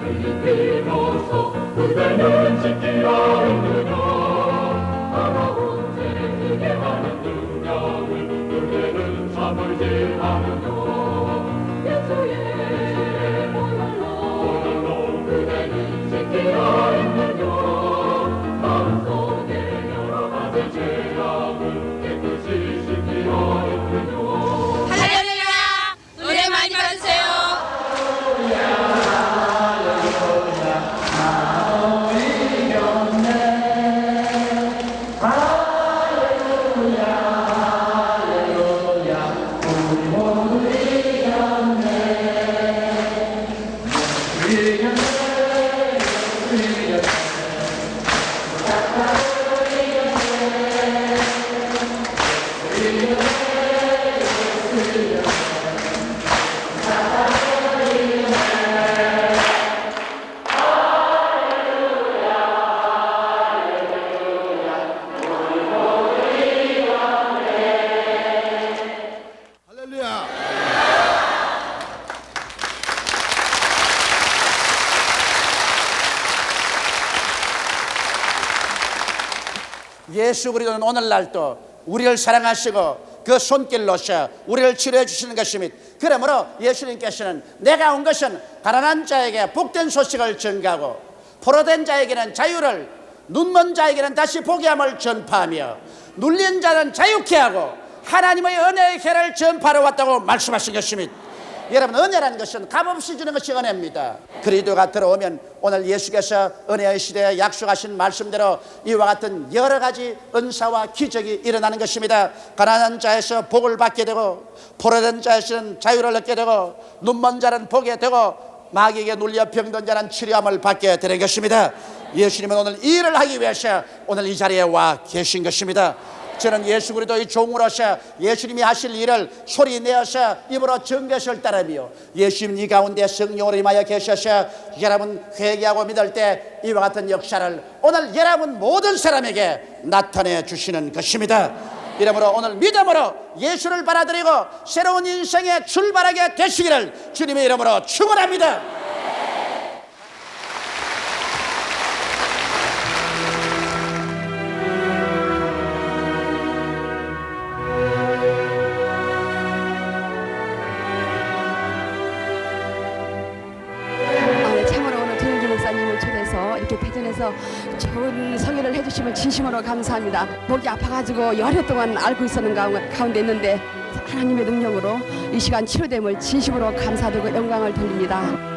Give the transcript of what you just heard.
비로소 예수 그리스도는 오늘날도 우리를 사랑하시고 그 손길로서 우리를 치료해 주시는 것입니다. 그러므로 예수님께서는 내가 온 것은 가난한 자에게 복된 소식을 전가하고 포로된 자에게는 자유를 눈먼 자에게는 다시 보게 함을 전파하며 눌린 자는 자유케 하고 하나님의 은혜의 해를 전파하러 왔다고 말씀하신 것입니다. 여러분 은혜라는 것은 값없이 주는 것이 은혜입니다. 그리스도가 들어오면 오늘 예수께서 은혜의 시대에 약속하신 말씀대로 이와 같은 여러 가지 은사와 기적이 일어나는 것입니다. 가난한 자에서 복을 받게 되고 포로된 자에서는 자유를 얻게 되고 눈먼 자는 보게 되고 마귀에게 눌려 병든 자는 치료함을 받게 되는 것입니다. 예수님은 오늘 이 일을 하기 위해서 오늘 이 자리에 와 계신 것입니다. 저는 예수 그리스도의 종으로서 예수님이 하실 일을 소리 내어서 입으로 전개설 따르며 예수님 이 가운데 성령으로 임하여 계셔서 여러분 회개하고 믿을 때 이와 같은 역사를 오늘 여러분 모든 사람에게 나타내 주시는 것입니다. 이러므로 오늘 믿음으로 예수를 받아들이고 새로운 인생에 출발하게 되시기를 주님의 이름으로 축원합니다. 이렇게 대전에서 좋은 성의를 해주시면 진심으로 감사합니다. 목이 아파가지고 여러 동안 앓고 있었는 가운- 가운데 있는데 하나님의 능력으로 이 시간 치료됨을 진심으로 감사드리고 영광을 돌립니다.